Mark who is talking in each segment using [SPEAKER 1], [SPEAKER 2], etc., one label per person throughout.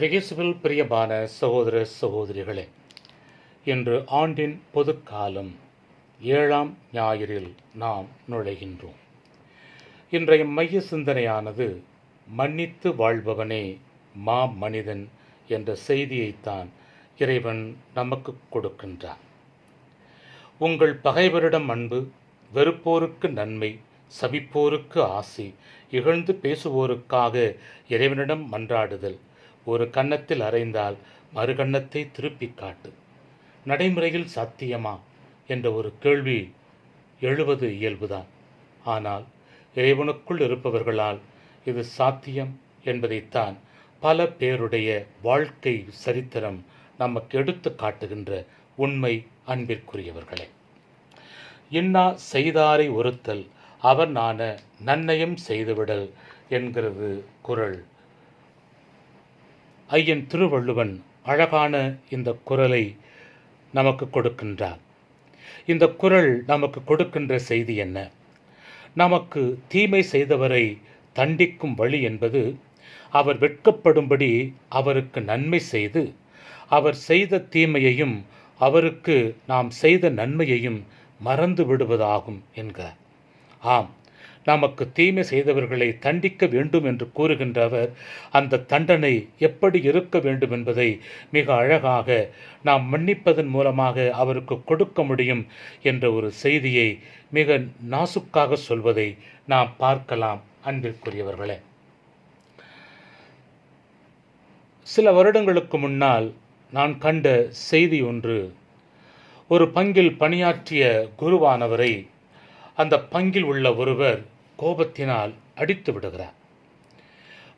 [SPEAKER 1] இறையேசுவில் பிரியமான சகோதர சகோதரிகளே இன்று ஆண்டின் பொதுக்காலம் ஏழாம் ஞாயிறில் நாம் நுழைகின்றோம். இன்றைய மைய சிந்தனையானது மன்னித்து வாழ்பவனே மா மனிதன் என்ற செய்தியைத்தான் இறைவன் நமக்கு கொடுக்கின்றான். உங்கள் பகைவரிடம் அன்பு வெறுப்போருக்கு நன்மை சபிப்போருக்கு ஆசி இகழ்ந்து பேசுவோருக்காக இறைவனிடம் மன்றாடுதல் ஒரு கன்னத்தில் அறைந்தால் மறு கன்னத்தை திருப்பிக் காட்டு. நடைமுறையில் சாத்தியமா? என்ற ஒரு கேள்வி எழுவது இயல்புதான். ஆனால் இறைவனுக்குள் இருப்பவர்களால் இது சாத்தியம் என்பதைத்தான் பல பேருடைய வாழ்க்கை சரித்திரம் நமக்கு எடுத்து காட்டுகின்ற உண்மை அன்பிற்குரியவர்களே. இன்னா செய்தாரை ஒருத்தல் அவர் நான நன்னயம் செய்துவிடல் என்கிறது குரல். ஐயன் திருவள்ளுவன் அழகான இந்த குரலை நமக்கு கொடுக்கின்றார். இந்த குரல் நமக்கு கொடுக்கின்ற செய்தி என்ன? நமக்கு தீமை செய்தவரை தண்டிக்கும் வழி என்பது அவர் வெட்கப்படும்படி அவருக்கு நன்மை செய்து அவர் செய்த தீமையையும் அவருக்கு நாம் செய்த நன்மையையும் மறந்து விடுவதாகும் என்கிறார். ஆம் நமக்கு தீமை செய்தவர்களை தண்டிக்க வேண்டும் என்று கூறுகின்ற அவர் அந்த தண்டனை எப்படி இருக்க வேண்டும் என்பதை மிக அழகாக நாம் மன்னிப்பதன் மூலமாக அவருக்கு கொடுக்க முடியும் என்ற ஒரு செய்தியை மிக நாசுக்காக சொல்வதை நாம் பார்க்கலாம். அன்பிற்குரியவர்களே சில வருடங்களுக்கு முன்னால் நான் கண்ட செய்தி ஒன்று ஒரு பங்கில் பணியாற்றிய குருவானவரை அந்த பங்கில் உள்ள ஒருவர் கோபத்தினால் அடித்து விடுகிறார்.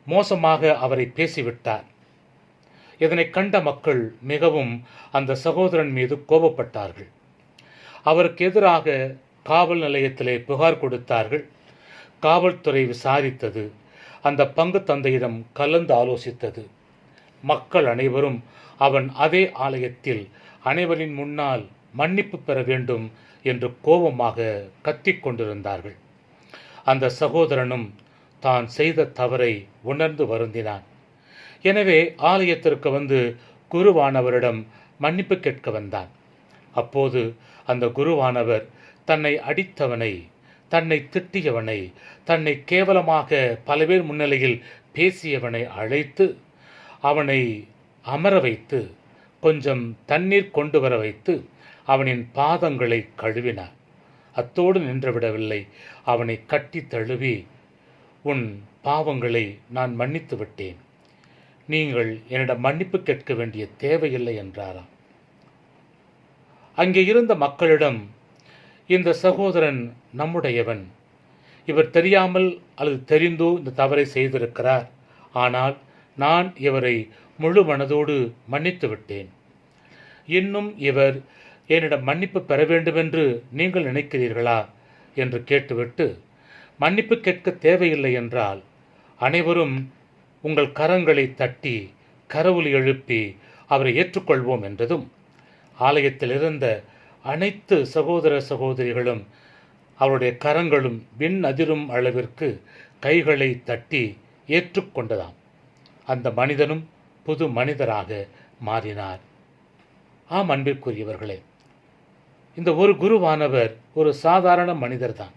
[SPEAKER 1] மோசமாக அவரை பேசிவிட்டார். இதனை கண்ட மக்கள் மிகவும் அந்த சகோதரன் மீது கோபப்பட்டார்கள். அவருக்கு எதிராக காவல் நிலையத்திலே புகார் கொடுத்தார்கள். காவல்துறை விசாரித்தது. அந்த பங்கு தந்தையிடம் கலந்து ஆலோசித்தது. மக்கள் அனைவரும் அவன் அதே ஆலயத்தில் அனைவரின் முன்னால் மன்னிப்பு பெற வேண்டும் என்று கோபமாக கத்திக் கொண்டிருந்தார்கள். அந்த சகோதரனும் தான் செய்த தவறை உணர்ந்து வருந்தினான். எனவே ஆலயத்திற்கு வந்து குருவானவரிடம் மன்னிப்பு கேட்க வந்தான். அப்போது அந்த குருவானவர் தன்னை அடித்தவனை தன்னை திட்டியவனை தன்னை கேவலமாக பல பேர் முன்னிலையில் பேசியவனை அழைத்து அவனை அமர வைத்து கொஞ்சம் தண்ணீர் கொண்டு வர வைத்து அவனின் பாதங்களை கழுவினார். அத்தோடு நின்றுவிடவில்லை. அவனை கட்டி தழுவி உன் பாவங்களை நான் மன்னித்து விட்டேன். நீங்கள் என்னிடம் மன்னிப்பு கேட்க வேண்டிய தேவையில்லை என்றாராம். அங்கே இருந்த மக்களிடம் இந்த சகோதரன் நம்முடையவன். இவர் தெரியாமல் அல்லது தெரிந்தோ இந்த தவறை செய்திருக்கிறார். ஆனால் நான் இவரை முழு மனதோடு மன்னித்து விட்டேன். இன்னும் இவர் என்னிடம் மன்னிப்பு பெற வேண்டுமென்று நீங்கள் நினைக்கிறீர்களா? என்று கேட்டுவிட்டு மன்னிப்பு கேட்க தேவையில்லை என்றால் அனைவரும் உங்கள் கரங்களை தட்டி கரவுலி எழுப்பி அவரை ஏற்றுக்கொள்வோம் என்றதும் ஆலயத்தில் இருந்த அனைத்து சகோதர சகோதரிகளும் அவருடைய கரங்களும் விண் அதிரும் அளவிற்கு கைகளை தட்டி ஏற்றுக்கொண்டதாம். அந்த மனிதனும் புது மனிதராக மாறினார். ஆம் அன்பிற்குரியவர்களே இந்த ஒரு குருவானவர் ஒரு சாதாரண மனிதர்தான்.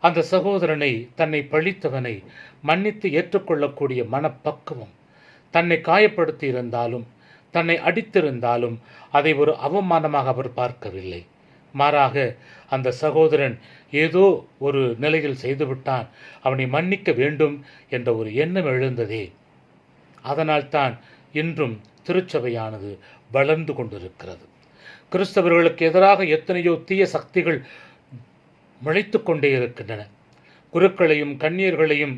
[SPEAKER 1] அந்த சகோதரனை தன்னை பழித்தவனை மன்னித்து ஏற்றுக்கொள்ளக்கூடிய மனப்பக்குவம் தன்னை காயப்படுத்தி இருந்தாலும் தன்னை அடித்திருந்தாலும் அதை ஒரு அவமானமாக அவர் பார்க்கவில்லை. மாறாக அந்த சகோதரன் ஏதோ ஒரு நிலையில் செய்துவிட்டான் அவனை மன்னிக்க வேண்டும் என்ற ஒரு எண்ணம் எழுந்ததே. அதனால்தான் இன்றும் திருச்சபையானது வளர்ந்து கொண்டிருக்கிறது. கிறிஸ்தவர்களுக்கு எதிராக எத்தனையோ தீய சக்திகள் முளைத்து கொண்டே இருக்கின்றன. குருக்களையும் கன்னியர்களையும்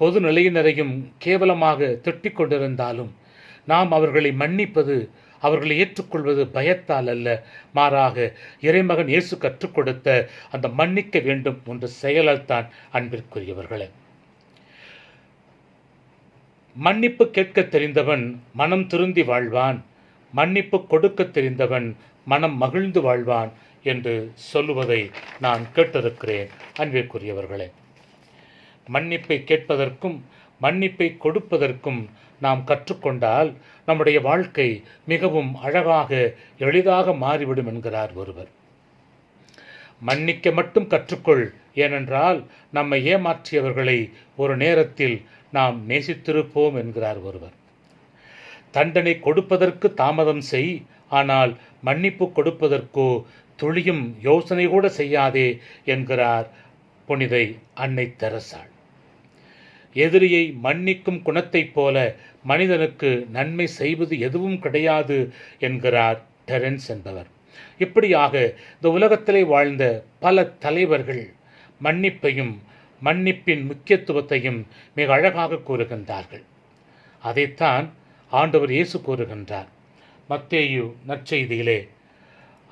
[SPEAKER 1] பொது நிலையினரையும் கேவலமாக திட்டிக் கொண்டிருந்தாலும் நாம் அவர்களை மன்னிப்பது அவர்களை ஏற்றுக்கொள்வது பயத்தால் அல்ல. மாறாக இறைமகன் இயேசு கற்றுக் கொடுத்த அந்த மன்னிக்க வேண்டும் என்ற செயலால் தான் அன்பிற்குரியவர்களே. மன்னிப்பு கேட்க தெரிந்தவன் மனம் திருந்தி வாழ்வான். மன்னிப்பு கொடுக்க தெரிந்தவன் மனம் மகிழ்ந்து வாழ்வான் என்று சொல்லுவதை நான் கேட்டிருக்கிறேன் அன்பிற்குரியவர்களே. மன்னிப்பை கேட்பதற்கும் மன்னிப்பை கொடுப்பதற்கும் நாம் கற்றுக்கொண்டால் நம்முடைய வாழ்க்கை மிகவும் அழகாக எளிதாக மாறிவிடும் என்கிறார் ஒருவர். மன்னிக்க மட்டும் கற்றுக்கொள் ஏனென்றால் நம்மை ஏமாற்றியவர்களை ஒரு நேரத்தில் நாம் நேசித்திருப்போம் என்கிறார் ஒருவர். தண்டனை கொடுப்பதற்கு தாமதம் செய். ஆனால் மன்னிப்பு கொடுப்பதற்கோ துளியும் யோசனை கூட செய்யாதே என்கிறார் புனிதை அன்னை தெரசாள் எதிரியை மன்னிக்கும் குணத்தைப் போல மனிதனுக்கு நன்மை செய்வது எதுவும் கிடையாது என்கிறார் டெரன்ஸ் என்பவர். இப்படியாக இந்த உலகத்திலே வாழ்ந்த பல தலைவர்கள் மன்னிப்பையும் மன்னிப்பின் முக்கியத்துவத்தையும் மிக அழகாக கூறுகின்றார்கள். அதைத்தான் ஆண்டவர் இயேசு கூறுகின்றார். மத்தேயு நற்செய்தியிலே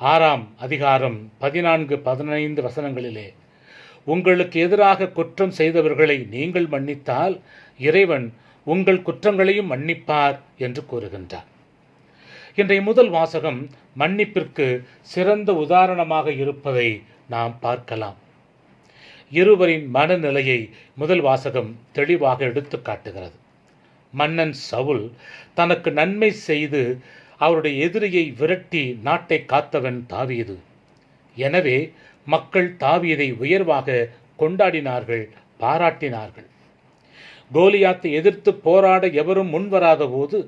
[SPEAKER 1] ஆறாம் அதிகாரம் பதினான்கு பதினைந்து வசனங்களிலே உங்களுக்கு எதிராக குற்றம் செய்தவர்களை நீங்கள் மன்னித்தால் இறைவன் உங்கள் குற்றங்களையும் மன்னிப்பார் என்று கூறுகின்றார். இன்றைய முதல் வாசகம் மன்னிப்பிற்கு சிறந்த உதாரணமாக இருப்பதை நாம் பார்க்கலாம். இருவரின் மனநிலையை முதல் வாசகம் தெளிவாக எடுத்து காட்டுகிறது. மன்னன் சவுல் தனக்கு நன்மை செய்து அவருடைய எதிரியை விரட்டி நாட்டை காத்தவன் தாவீது எனவே மக்கள் தாவீதை உயர்வாக கொண்டாடினார்கள் பாராட்டினார்கள். கோலியாத்தை எதிர்த்து போராட எவரும் முன்வராத போது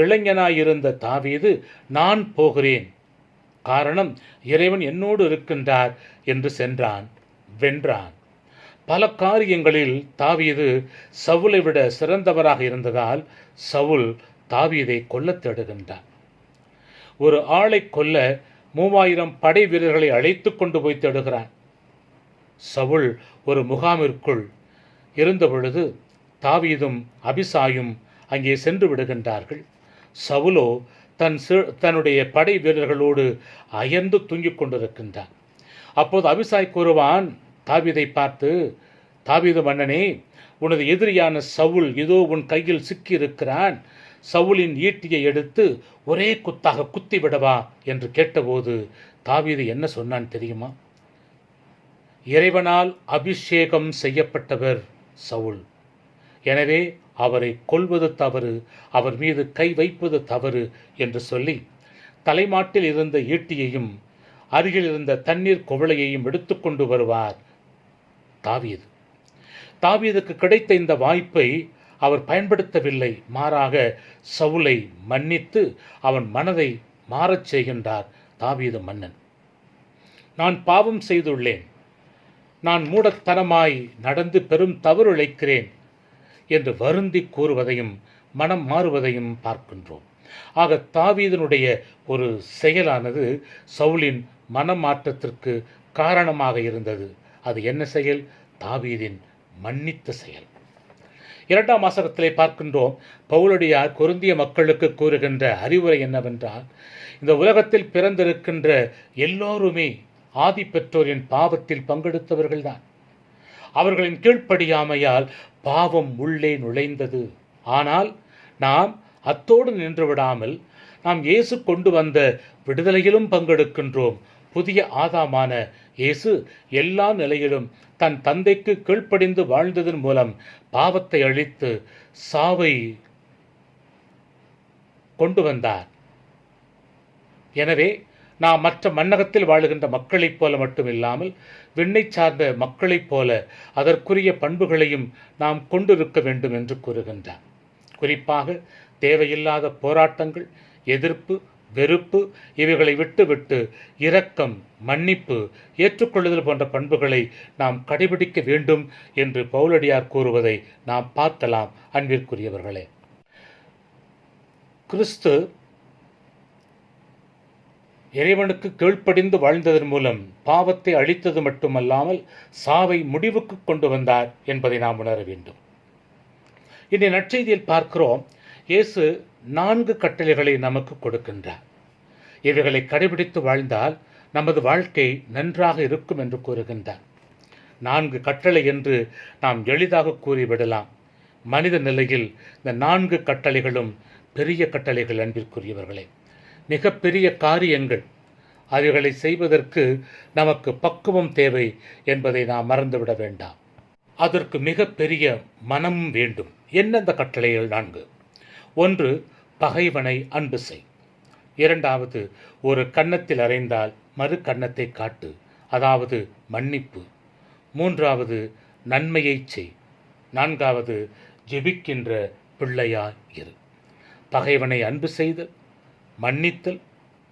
[SPEAKER 1] இளைஞனாயிருந்த தாவீது நான் போகிறேன். காரணம் இறைவன் என்னோடு இருக்கின்றார் என்று சென்றான் வென்றான். பல காரியங்களில் தாவீது சவுலை விட சிறந்தவராக இருந்ததால் சவுல் தாவீதை கொல்லத் தேடுகின்றான் ஒரு ஆளை கொல்ல மூவாயிரம் படை வீரர்களை அழைத்து கொண்டு போய் தேடுகிறான் சவுல் ஒரு முகாமிற்குள் இருந்தபொழுது தாவீதும் அபிசாயும் அங்கே சென்று விடுகின்றார்கள். சவுலோ தன் சி- தன்னுடைய படை வீரர்களோடு அயர்ந்து தூங்கிக் கொண்டிருக்கின்றான் அப்போது அபிசாய் கூறுவான் தாவீதை பார்த்து தாவித மன்னனே உனது எதிரியான சவுல் இதோ உன் கையில் சிக்கியிருக்கிறான். சவுலின் ஈட்டியை எடுத்து ஒரே குத்தாக குத்தி விடவா? என்று கேட்டபோது தாவீது என்ன சொன்னான் தெரியுமா? இறைவனால் அபிஷேகம் செய்யப்பட்டவர் சவுல். எனவே அவரை கொல்வது தவறு அவர் மீது கை வைப்பது தவறு என்று சொல்லி தலைமாட்டில் இருந்த ஈட்டியையும் அருகில் இருந்த தண்ணீர் குவளையையும் எடுத்துக்கொண்டு வருவார். தாவீது தாவீதுக்கு கிடைத்த இந்த வாய்ப்பை அவர் பயன்படுத்தவில்லை. மாறாக சவுலை மன்னித்து அவன் மனதை மாறச் செய்கின்றார் தாவீது மன்னன். நான் பாவம் செய்துள்ளேன். நான் மூடத்தனமாய் நடந்து பெரும் தவறு இழைக்கிறேன் என்று வருந்தி கூறுவதையும் மனம் மாறுவதையும் பார்க்கின்றோம். ஆக தாவீதனுடைய ஒரு செயலானது சவுலின் மனமாற்றத்திற்கு காரணமாக இருந்தது. அது என்ன செயல்? தாவீதின் மன்னித்த செயல். இரண்டாம் வாசகத்திலே பார்க்கின்றோம் பவுலடியார் கொருந்திய மக்களுக்கு கூறுகின்ற அறிவுரை என்னவென்றால் இந்த உலகத்தில் பிறந்திருக்கின்ற எல்லோருமே ஆதி பெற்றோரின் பாவத்தில் பங்கெடுத்தவர்கள்தான். அவர்களின் கீழ்ப்படியாமையால் பாவம் உள்ளே நுழைந்தது. ஆனால் நாம் அத்தோடு நின்று விடாமல் நாம் இயேசு கொண்டு வந்த விடுதலையிலும் பங்கெடுக்கின்றோம். புதிய ஆதாமான இயேசு எல்லா நிலையிலும் தன் தந்தைக்கு கீழ்ப்படிந்து வாழ்ந்ததன் மூலம் பாவத்தை அழித்து சாவை கொண்டு வந்தார். எனவே நாம் மற்ற மன்னகத்தில் வாழுகின்ற மக்களைப் போல மட்டுமில்லாமல் விண்ணை சார்ந்த மக்களைப் போல அதற்குரிய பண்புகளையும் நாம் கொண்டிருக்க வேண்டும் என்று கூறுகின்றார். குறிப்பாக தேவையில்லாத போராட்டங்கள் எதிர்ப்பு வெறுப்பு இவைகளை விட்டுவிட்டு இரக்கம் மன்னிப்பு ஏற்றுக்கொள்ளுதல் போன்ற பண்புகளை நாம் கடைபிடிக்க வேண்டும் என்று பவுலடியார் கூறுவதை நாம் பார்க்கலாம் அன்பிற்குரியவர்களே. கிறிஸ்து இறைவனுக்கு கீழ்ப்படிந்து வாழ்ந்ததன் மூலம் பாவத்தை அழித்தது மட்டுமல்லாமல் சாவை முடிவுக்கு கொண்டு வந்தார் என்பதை நாம் உணர வேண்டும். இன்றைய நற்செய்தியில் பார்க்கிறோம் இயேசு நான்கு கட்டளைகளை நமக்கு கொடுக்கின்றார். இவைகளை கடைபிடித்து வாழ்ந்தால் நமது வாழ்க்கை நன்றாக இருக்கும் என்று கூறுகின்றார். நான்கு கட்டளை என்று நாம் எளிதாக கூறிவிடலாம். மனித நிலையில் இந்த நான்கு கட்டளைகளும் பெரிய கட்டளைகள் அன்பிற்குரியவர்களே. மிகப்பெரிய காரியங்கள். அவைகளை செய்வதற்கு நமக்கு பக்குவம் தேவை என்பதை நாம் மறந்துவிட வேண்டாம். அதற்கு மிகப்பெரிய மனம் வேண்டும். என்ன அந்த கட்டளைகள் நான்கு? ஒன்று பகைவனை அன்பு செய். இரண்டாவது ஒரு கன்னத்தில் அறைந்தால் மறு கன்னத்தை காட்டு. அதாவது மன்னிப்பு. மூன்றாவது நன்மையைச் செய். நான்காவது ஜெபிக்கின்ற பிள்ளையாய் இரு. பகைவனை அன்பு செய்தல் மன்னித்தல்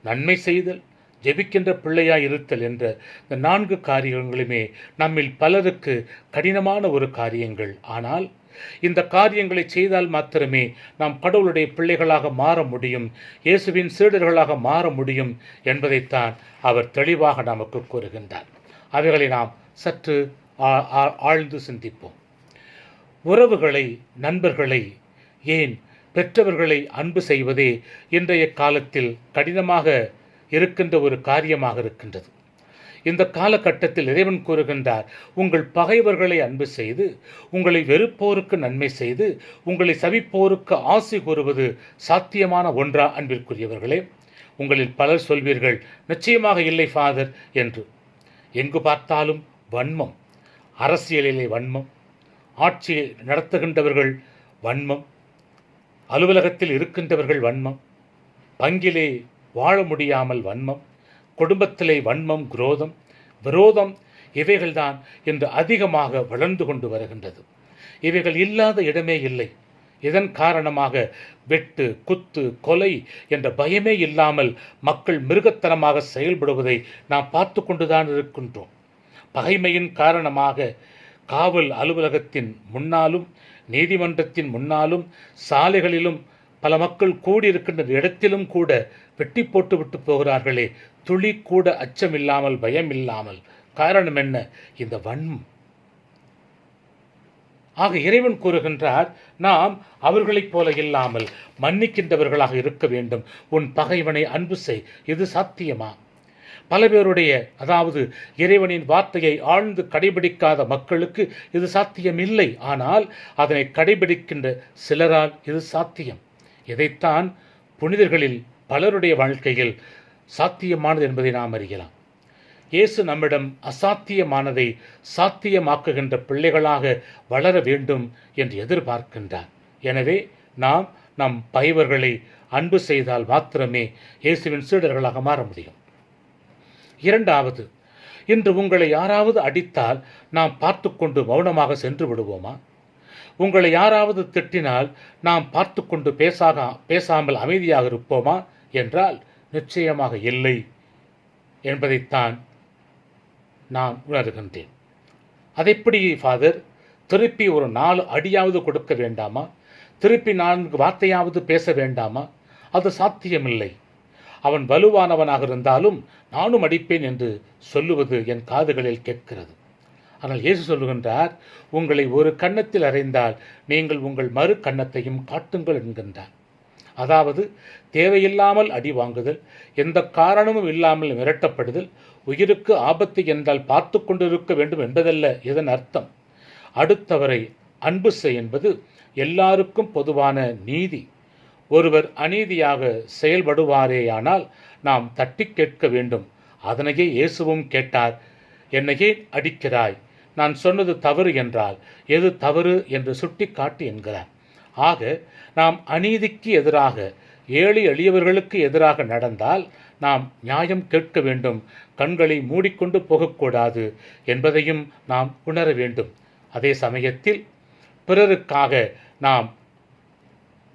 [SPEAKER 1] நன்மை செய்தல் ஜெபிக்கின்ற பிள்ளையாய் இருத்தல் என்ற இந்த நான்கு காரியங்களுமே நம்மில் பலருக்கு கடினமான ஒரு காரியங்கள். ஆனால் இந்த காரியங்களை செய்தால் மாத்திரமே நாம் கடவுளுடைய பிள்ளைகளாக மாற முடியும் இயேசுவின் சீடர்களாக மாற முடியும் என்பதைத்தான் அவர் தெளிவாக நமக்கு கூறுகின்றார். அவைகளை நாம் சற்று ஆ- ஆ- ஆழ்ந்து சிந்திப்போம். உறவுகளை நண்பர்களை ஏன் பெற்றவர்களை அன்பு செய்வதே இன்றைய காலத்தில் கடினமாக இருக்கின்ற ஒரு காரியமாக இருக்கின்றது? இந்த காலகட்டத்தில் இறைவன் கூறுகின்றார் உங்கள் பகைவர்களை அன்பு செய்து உங்களை வெறுப்போருக்கு நன்மை செய்து உங்களை சவிப்போருக்கு ஆசி கூறுவது சாத்தியமான ஒன்றா அன்பிற்குரியவர்களே? உங்களில் பலர் சொல்வீர்கள் நிச்சயமாக இல்லை ஃபாதர் என்று. எங்கு பார்த்தாலும் வன்மம் அரசியலிலே வன்மம் ஆட்சியை நடத்துகின்றவர்கள் வன்மம் அலுவலகத்தில் இருக்கின்றவர்கள் வன்மம் பங்கிலே வாழ முடியாமல் வன்மம் குடும்பத்திலே வன்மம் குரோதம் விரோதம் இவைகள்தான் இன்று அதிகமாக வளர்ந்து கொண்டு வருகின்றது. இவைகள் இல்லாத இடமே இல்லை. இதன் காரணமாக வெட்டு குத்து கொலை என்ற பயமே இல்லாமல் மக்கள் மிருகத்தனமாக செயல்படுவதை நாம் பார்த்து கொண்டுதான் இருக்கின்றோம். பகைமையின் காரணமாக காவல் அலுவலகத்தின் முன்னாலும் நீதிமன்றத்தின் முன்னாலும் சாலைகளிலும் பல மக்கள் கூடியிருக்கின்ற இடத்திலும் கூட வெட்டி போட்டுவிட்டு போகிறார்களே துளி கூட அச்சமில்லாமல் பயம் இல்லாமல் காரணம் என்ன? இந்த வன்மம். ஆக இறைவன் கூறுகின்றார் நாம் அவர்களைப் போல இல்லாமல் மன்னிக்கின்றவர்களாக இருக்க வேண்டும். உன் பகைவனை அன்பு செய். இது சாத்தியமா? பல பேருடைய அதாவது இறைவனின் வார்த்தையை ஆழ்ந்து கடைபிடிக்காத மக்களுக்கு இது சாத்தியமில்லை. ஆனால் அதனை கடைபிடிக்கின்ற சிலரால் இது சாத்தியம். இதைத்தான் புனிதர்களில் பலருடைய வாழ்க்கையில் சாத்தியமானது என்பதை நாம் அறியலாம். இயேசு நம்மிடம் அசாத்தியமானதை சாத்தியமாக்குகின்ற பிள்ளைகளாக வளர வேண்டும் என்று எதிர்பார்க்கின்றார். எனவே நாம் நம் பைவர்களை அன்பு செய்தால் மாத்திரமே இயேசுவின் சீடர்களாக மாற முடியும். இரண்டாவது இன்று உங்களை யாராவது அடித்தால் நாம் பார்த்து கொண்டு மௌனமாக சென்று விடுவோமா? உங்களை யாராவது திட்டினால் நாம் பார்த்து கொண்டு பேசாக பேசாமல் அமைதியாக இருப்போமா? என்றால் நிச்சயமாக இல்லை என்பதைத்தான் நான் உணர்கின்றேன். அதைப்படி ஃபாதர் திருப்பி ஒரு நாலு அடியாவது கொடுக்க வேண்டாமா? திருப்பி நான்கு வார்த்தையாவது பேச வேண்டாமா? அது சாத்தியமில்லை. அவன் வலுவானவனாக இருந்தாலும் நானும் அடிப்பேன் என்று சொல்லுவது என் காதுகளில் கேட்கிறது. ஆனால் இயேசு சொல்லுகின்றார் உங்களை ஒரு கன்னத்தில் அறைந்தால் நீங்கள் உங்கள் மறு கன்னத்தையும் காட்டுங்கள் என்கின்றார். அதாவது தேவையில்லாமல் அடி வாங்குதல் எந்த காரணமும் இல்லாமல் மிரட்டப்படுதல் உயிருக்கு ஆபத்து என்றால் பார்த்து கொண்டிருக்க வேண்டும் என்பதல்ல இதன் அர்த்தம்? அடுத்தவரை அன்பு செய் என்பது எல்லாருக்கும் பொதுவான நீதி. ஒருவர் அநீதியாக செயல்படுவாரேயானால் நாம் தட்டி கேட்க வேண்டும். அதனையே இயேசுவும் கேட்டார் என்னையே அடிக்கிறாய்? நான் சொன்னது தவறு என்றால் எது தவறு? என்று சுட்டி காட்டு என்கிறார். ஆக நாம் அநீதிக்கு எதிராக ஏழை எளியவர்களுக்கு எதிராக நடந்தால் நாம் நியாயம் கேட்க வேண்டும் கண்களை மூடிக்கொண்டு போகக்கூடாது என்பதையும் நாம் உணர வேண்டும். அதே சமயத்தில் பிறருக்காக நாம்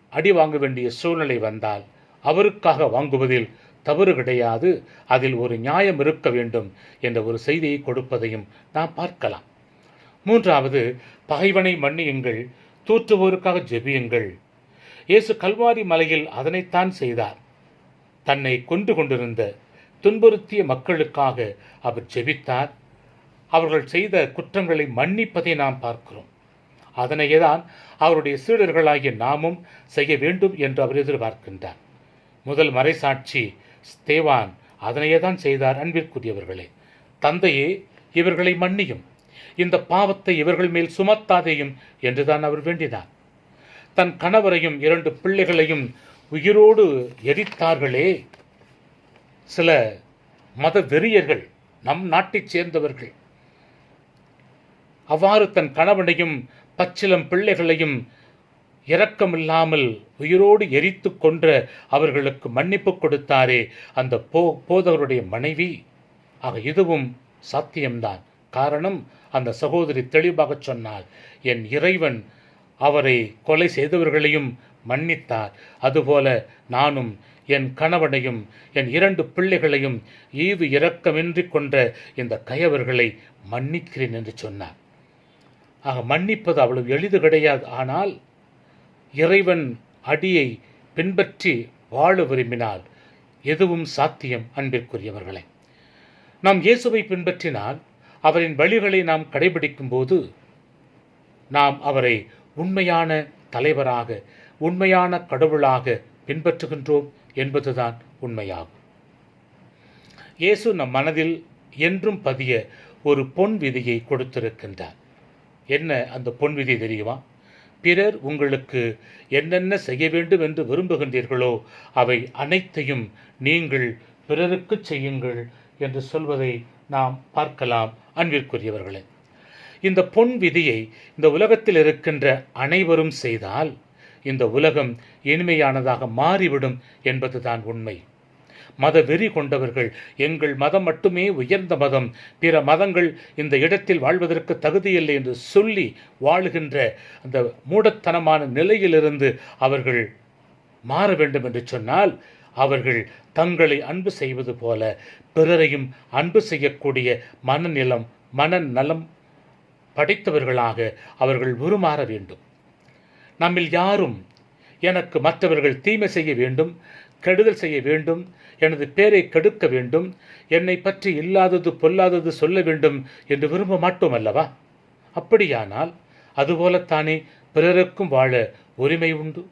[SPEAKER 1] அடி வாங்க வேண்டிய சூழ்நிலை வந்தால் அவருக்காக வாங்குவதில் தவறு கிடையாது அதில் ஒரு நியாயம் இருக்க வேண்டும் என்ற ஒரு செய்தியை கொடுப்பதையும் நாம் பார்க்கலாம். மூன்றாவது பகைவனை மன்னியுங்கள் தூற்றுவோருக்காக ஜெபியுங்கள். இயேசு கல்வாரி மலையில் அதனைத்தான் செய்தார். தன்னை கொண்டு கொண்டிருந்த துன்புறுத்திய மக்களுக்காக அவர் ஜெபித்தார். அவர்கள் செய்த குற்றங்களை மன்னிப்பதை நாம் பார்க்கிறோம். அதனையே தான் அவருடைய சீடர்களாகிய நாமும் செய்ய வேண்டும் என்று அவர் எதிர்பார்க்கின்றார். முதல் மறைசாட்சி ஸ்தேவான் அதனையே தான் செய்தார் அன்பிற்குரியவர்களே. தந்தையே இவர்களை மன்னியும். இந்த பாவத்தை இவர்கள் மேல் சுமத்தாதேயும் என்றுதான் அவர் வேண்டினார். தன் கணவரையும் இரண்டு பிள்ளைகளையும் உயிரோடு எரித்தார்களே. சில மத வெறியர்கள் நம் நாட்டைச் சேர்ந்தவர்கள். அவ்வாறு தன் கணவனையும் பச்சிலம் பிள்ளைகளையும் இரக்கமில்லாமல் உயிரோடு எரித்து கொன்ற அவர்களுக்கு மன்னிப்பு கொடுத்தாரே அந்த போ போதவருடைய மனைவி. ஆக இதுவும் சாத்தியம்தான். காரணம் அந்த சகோதரி தெளிவாக சொன்னால் என் இறைவன் அவரை கொலை செய்தவர்களையும் மன்னித்தார். அதுபோல நானும் என் கணவனையும் என் இரண்டு பிள்ளைகளையும் ஈவு இரக்கமின்றி கொன்ற இந்த கயவர்களை மன்னிக்கிறேன் என்று சொன்னார். ஆக மன்னிப்பது அவ்வளவு எளிது கிடையாது. ஆனால் இறைவன் அடியை பின்பற்றி வாழ விரும்பினால் எதுவும் சாத்தியம் அன்பிற்குரியவர்களே. நாம் இயேசுவை பின்பற்றினால் அவரின் வழிகளை நாம் கடைபிடிக்கும் போது நாம் அவரை உண்மையான தலைவராக உண்மையான கடவுளாக பின்பற்றுகின்றோம் என்பதுதான் உண்மையாகும். இயேசு நம் மனதில் என்றும் பதிய ஒரு பொன் விதியை கொடுத்திருக்கின்றார். என்ன அந்த பொன் விதி தெரியுமா? பிறர் உங்களுக்கு என்னென்ன செய்ய வேண்டும் என்று விரும்புகின்றீர்களோ அவை அனைத்தையும் நீங்கள் பிறருக்கு செய்யுங்கள் என்று சொல்வதை நாம் பார்க்கலாம். அன்பிற்குரியவர்களே இந்த பொன் விதியை இந்த உலகத்தில் இருக்கின்ற அனைவரும் செய்தால் இந்த உலகம் இனிமையானதாக மாறிவிடும் என்பதுதான் உண்மை. மத வெறி கொண்டவர்கள் எங்கள் மதம் மட்டுமே உயர்ந்த மதம் பிற மதங்கள் இந்த இடத்தில் வாழ்வதற்கு தகுதியில்லை என்று சொல்லி வாழுகின்ற அந்த மூடத்தனமான நிலையிலிருந்து அவர்கள் மாற வேண்டும் என்று சொன்னால் அவர்கள் தங்களை அன்பு செய்வது போல பிறரையும் அன்பு செய்யக்கூடிய மனநிலம் மனநலம் படைத்தவர்களாக அவர்கள் உருமாற வேண்டும். நம்மில் யாரும் எனக்கு மற்றவர்கள் தீமை செய்ய வேண்டும் கெடுதல் செய்ய வேண்டும் எனது பேரை கெடுக்க வேண்டும் என்னை பற்றி இல்லாதது பொல்லாதது சொல்ல வேண்டும் என்று விரும்ப மாட்டோம் அல்லவா அப்படியானால் அதுபோலத்தானே பிறருக்கும் வாழ உரிமை உண்டு.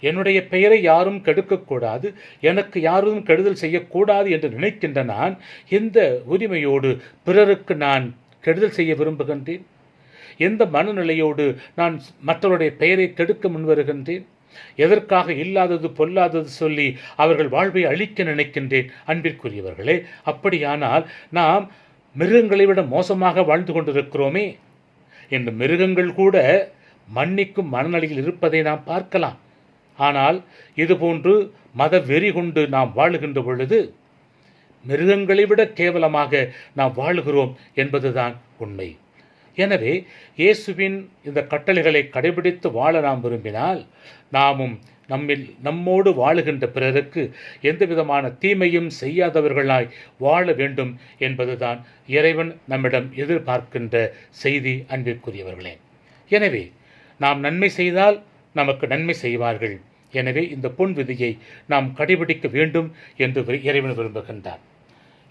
[SPEAKER 1] என்னுடைய பெயரை யாரும் கெடுக்கக்கூடாது எனக்கு யாரும் கெடுதல் செய்யக்கூடாது என்று நினைக்கின்ற நான் எந்த உரிமையோடு பிறருக்கு நான் கெடுதல் செய்ய விரும்புகின்றேன்? எந்த மனநிலையோடு நான் மற்றவருடைய பெயரை கெடுக்க முன்வருகின்றேன்? எதற்காக இல்லாதது பொல்லாதது சொல்லி அவர்கள் வாழ்வை அழிக்க நினைக்கின்றேன்? அன்பிற்குரியவர்களே அப்படியானால் நாம் மிருகங்களை விட மோசமாக வாழ்ந்து கொண்டிருக்கிறோமே. என்று மிருகங்கள் கூட மன்னிக்கும் மனநிலையில் இருப்பதை நாம் பார்க்கலாம். ஆனால் இதுபோன்று மத வெறி கொண்டு நாம் வாழுகின்ற பொழுது மிருகங்களை விட கேவலமாக நாம் வாழுகிறோம் என்பதுதான் உண்மை. எனவே இயேசுவின் இந்த கட்டளைகளை கடைபிடித்து வாழ நாம் விரும்பினால் நாமும் நம்மில் நம்மோடு வாழுகின்ற பிறருக்கு எந்த விதமான தீமையும் செய்யாதவர்களாய் வாழ வேண்டும் என்பதுதான் இறைவன் நம்மிடம் எதிர்பார்க்கின்ற செய்தி அன்பிற்குரியவர்களே. எனவே நாம் நன்மை செய்தால் நமக்கு நன்மை செய்வார்கள். எனவே இந்த பொன் விதியை நாம் கடைபிடிக்க வேண்டும் என்று இறைவன் விரும்புகின்றார்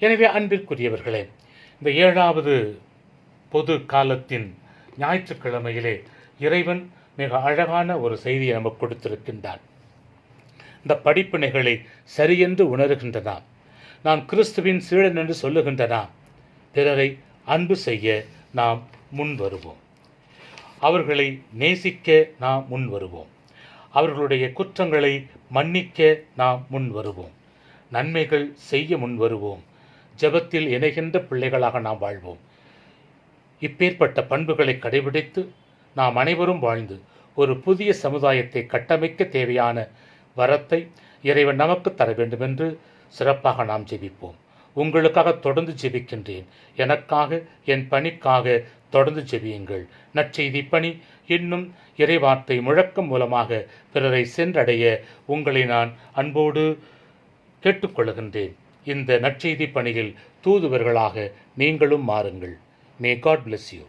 [SPEAKER 1] எனவே அன்பிற்குரியவர்களே இந்த ஏழாவது பொது காலத்தின் ஞாயிற்றுக்கிழமையிலே இறைவன் மிக அழகான ஒரு செய்தியை நமக்கு கொடுத்திருக்கின்றான். இந்த படிப்பினைகளை சரியென்று உணர்கின்றனா நான் கிறிஸ்துவின் சீடன் என்று சொல்லுகின்றனா பிறரை அன்பு செய்ய நாம் முன் வருவோம் அவர்களை நேசிக்க நாம் முன் வருவோம். அவர்களுடைய குற்றங்களை மன்னிக்க நாம் முன் வருவோம். நன்மைகள் செய்ய முன் வருவோம். ஜபத்தில் இணைகின்ற பிள்ளைகளாக நாம் வாழ்வோம். இப்பேற்பட்ட பண்புகளை கடைபிடித்து நாம் அனைவரும் வாழ்ந்து ஒரு புதிய சமுதாயத்தை கட்டமைக்க தேவையான வரத்தை இறைவன் நமக்கு தர வேண்டுமென்று சிறப்பாக நாம் ஜெபிப்போம். உங்களுக்காக தொடர்ந்து ஜெபிக்கின்றேன். எனக்காக என் பணிக்காக தொடர்ந்து ஜெபியுங்கள் நற்செய்தி பணி இன்னும் இறைவார்த்தை முழக்கம் மூலமாக பிறரை சென்றடைய உங்களை நான் அன்போடு கேட்டுக்கொள்கின்றேன். இந்த நற்செய்தி பணியில் தூதுவர்களாக நீங்களும் மாறுங்கள். May God bless you